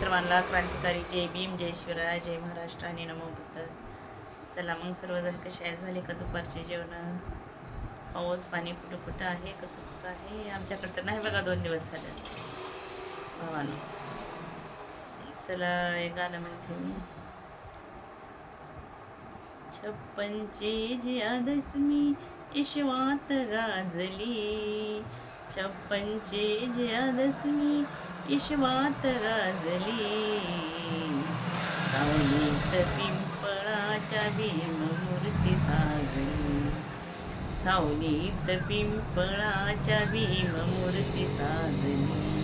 सर्वांना क्रांतिकारी जय भीम जय शिवराय जय महाराष्ट्र आणि नमो बुद्ध. चला मग सर्वजण कसे आहे झाले का दुपारचे जेवण? पाऊस पाणी कुठं कुठं आहे? कसं कसं आहे? आमच्याकडे तर नाही बघा दोन दिवस झाले. भावानं. चला एक गाणं म्हणते मी. छप्पनची जी दसमी ईश्वात गाजली. छप्पनची जी दसमी इश्वात गाजली सावलीत पिंपळाच्या भीममूर्ती साजली। सावलीत पिंपळाच्या भीममूर्ती साजली।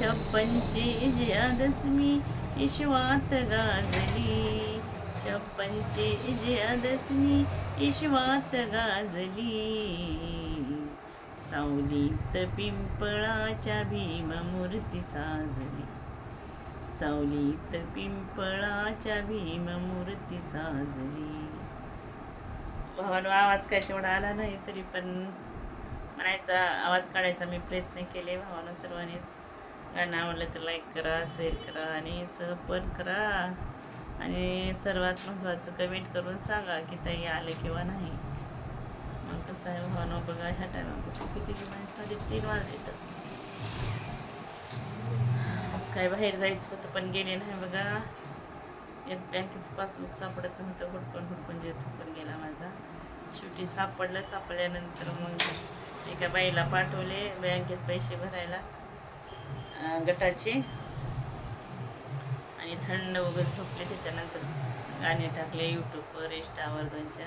छप्पनची जयादशमी इश्वात गाजली। छप्पनची जयादशमी इश्वात गाजली। सावलीत पिंपळाच्या भीममूर्ती साजली. सावलीत पिंपळाच्या भीममूर्ती साजली. भावानो आवाज काय तेवढा आला नाही तरी पण म्हणायचा आवाज काढायचा मी प्रयत्न केले भावानं सर्वांनीच. गाणं आवडलं तर लाईक करा शेअर करा आणि सहपण करा. आणि सर्वात महत्त्वाचं कमेंट करून सांगा की ताई आलं किंवा नाही. मग कसं आहे भावानं बघा ह्या टायमापासून किती किमान साडेतीन वाजले तर आज काय बाहेर जायचं होतं पण गेले नाही बघा. एक बँकेचं पासबुक सापडत नव्हतं हुडकून हुडकून जे पण गेला माझा. शेवटी सापडलं सापडल्यानंतर मग एका बाईला पाठवले बँकेत पैसे भरायला गटाचे. आणि थंड वगैरे झोपले त्याच्यानंतर गाणे टाकले यूट्यूबवर इंस्टावर दोनच्या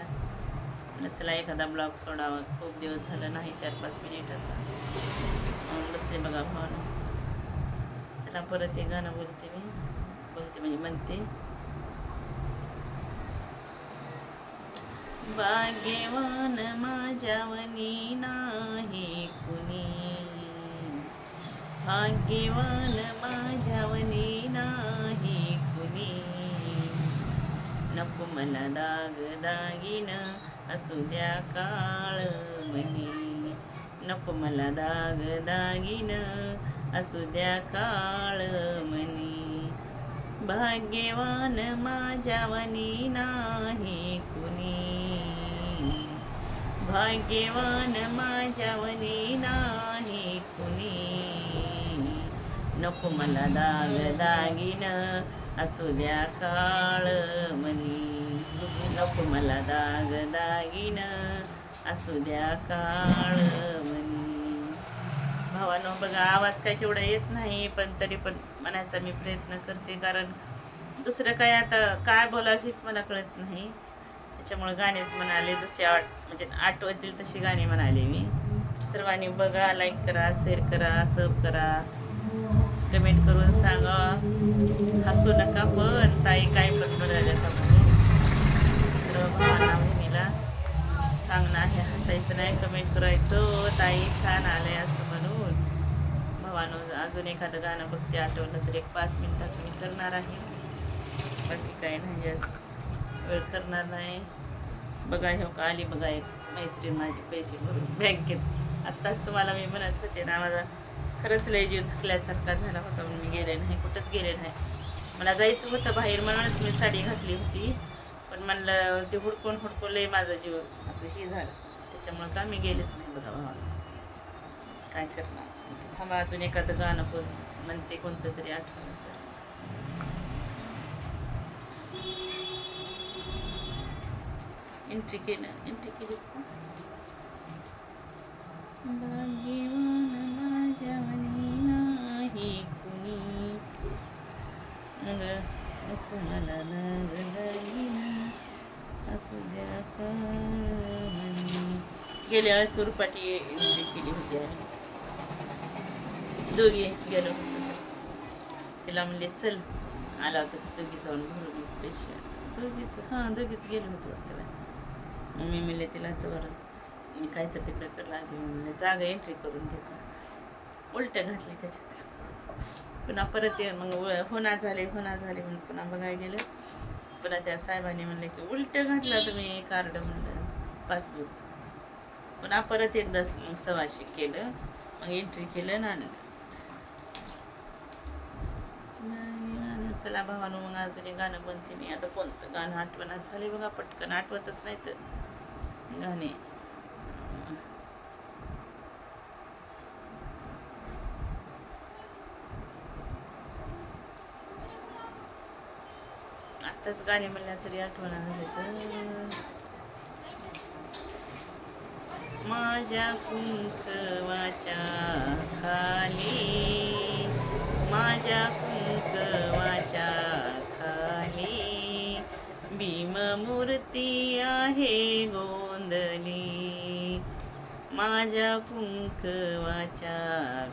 चार चला एखादा ब्लॉग सोडावा. खूप दिवस झालं नाही चार पाच मिनिटाचा. म्हणून बसले बघा फोन चला परत एक गाणं बोलते मी. बोलते म्हणजे म्हणते. भाग्यवान माझ्यावनी नाही कुणी. भाग्यवान माझ्यावनी नाही कुणी नको मला दाग दागिन असू द्या काळ मनी नको मला दाग दागिन असू द्या काळ मनी भाग्यवान माझ्यावनी नाही कुणी भाग्यवान माझ्यावनी नाही कुणी नको मला दाग दागिन असू द्या काळ मनी. नको मला दाग दागिन असू द्या काळ मनी. भावानो बघा आवाज काय तेवढा येत नाही पण तरी पण म्हणायचा मी प्रयत्न करते कारण दुसरं काय आता काय बोलावं हेच मला कळत नाही. त्याच्यामुळे गाणेच म्हणाले जसे आठ म्हणजे आठवतील तशी गाणी म्हणाले मी. सर्वांनी बघा लाईक करा शेअर करा सब करा. कमेंट करून सांगा. हसू नका पण ताई काय पण म्हणाल्या म्हणून? सर्व भावांना बहिणीला सांगणं आहे हसायचं नाही कमेंट करायचं ताई छान आलंय असं म्हणून. भावानो अजून एखादं गाणं बघते आठवलं तर एक पाच मिनिटाचं मी करणार आहे. बाकी काही नाही जास्त वेळ करणार नाही. बघा हो का आली बघा एक मैत्रीण माझे पैसे भरून बँकेत. आत्ताच तुम्हाला मी म्हणत होते ना माझा खरंच लय जीव थकल्यासारखा झाला होता म्हणून मी गेले नाही कुठंच गेले नाही. मला जायचं होतं बाहेर म्हणूनच मी साडी घातली होती. पण म्हणलं ते हुडकून हुडकून लय माझा जीव असं ही झालं. त्याच्यामुळं का मी गेलेच नाही बघा भावाला. काय करणार? थांबा अजून एखादं गाणं पण म्हणते कोणतं तरी आठवलं तर. एंट्री केलं. एंट्री केलीस का भाग्यवान माझ्यावनी नाही कुणी मग नको मला लागलं असू द्या काळमणी गेल्या वेळेस सुरपाटी एंट्री केली होती आणि दोघे गेलो होतो. तिला म्हणले चल. आला होता दोघी जाऊन भरून पैसे. दोघीच हां दोघीच गेलो होतो वाटतं बाई. मग मी म्हणले तिला तर बरं मी काय तर तिकडे करला आधी म्हणले जागा एंट्री करून घ्यायचा उलट घातली त्याच्यात. पुन्हा परत ये मग व- होना झाले होना झाले म्हणून पुन्हा बघायला गेलं. पुन्हा त्या साहेबांनी म्हणले की उलट घातला तुम्ही कार्ड म्हणलं पासबुक पुन्हा परत एकदा मग सवाशी केलं. मग एंट्री केलं नाणं. चला भावानं मग अजून एक गाणं बनते मी. आता कोणतं गाणं आठवणात झाले बघा पटकन आठवतच नाही तर. गाणे. आताच गाणे म्हणल्या तरी आठवणा झाले तर. माझ्या कुंकवाच्या खाली. माझ्या कुंकवाच्या खाली. भीममूर्ती आहे गोंदली. माझ्या कुंकवाच्या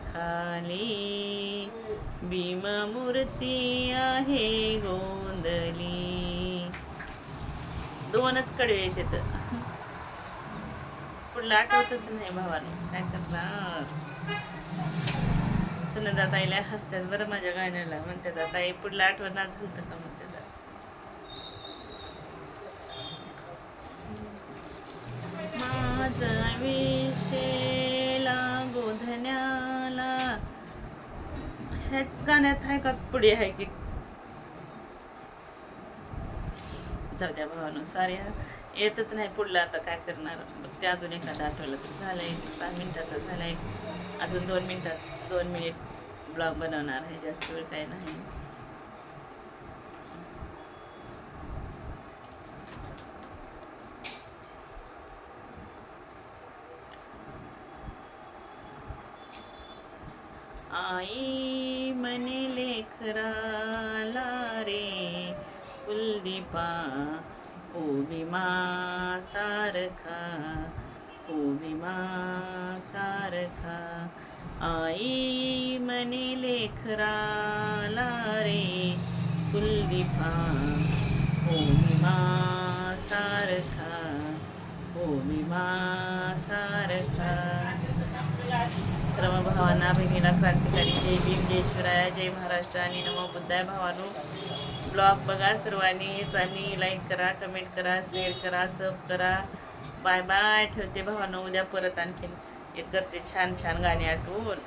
खाली. भीममूर्ती आहे गोंदली. दोनच कडवे तिथं पुढलं आठवतच नाही भावाला काय करणार सुनंदा ताईला हसतात बरं माझ्या गाण्याला. म्हणतात ताई पुढलं आठवणार झालं का? म्हणतात माझ विषेला गोधण्याला ह्याच गाण्यात आहे का? पुढे आहे की. जाऊ द्या भावानुसार या येतच नाही पुढलं आता काय करणार? मग ते अजून एखादा आठवलं तर झालं एक सहा मिनटाचं झालं एक अजून दोन मिनटात दोन मिनिट ब्लॉग बनवणार आहे जास्त वेळ काही नाही. आई मने लेखराला रे कुलदीपा उभिमा सारखा उभिमा सारखा. आई मने लेखराला रे कुलदीपा उभिमा सारखा उभिमा सारखा. सर्व भावांना भगिनीला क्रांतिकारी जय भीम जय शिवराया जय महाराष्ट्र आणि नमो बुद्धाय भावानो. ब्लॉग बघा सर्वांनीच आणि लाईक करा कमेंट करा शेअर करा सब करा. बाय बाय ठेवते भावानं. उद्या परत आणखीन एक करते छान छान गाणी आठवून.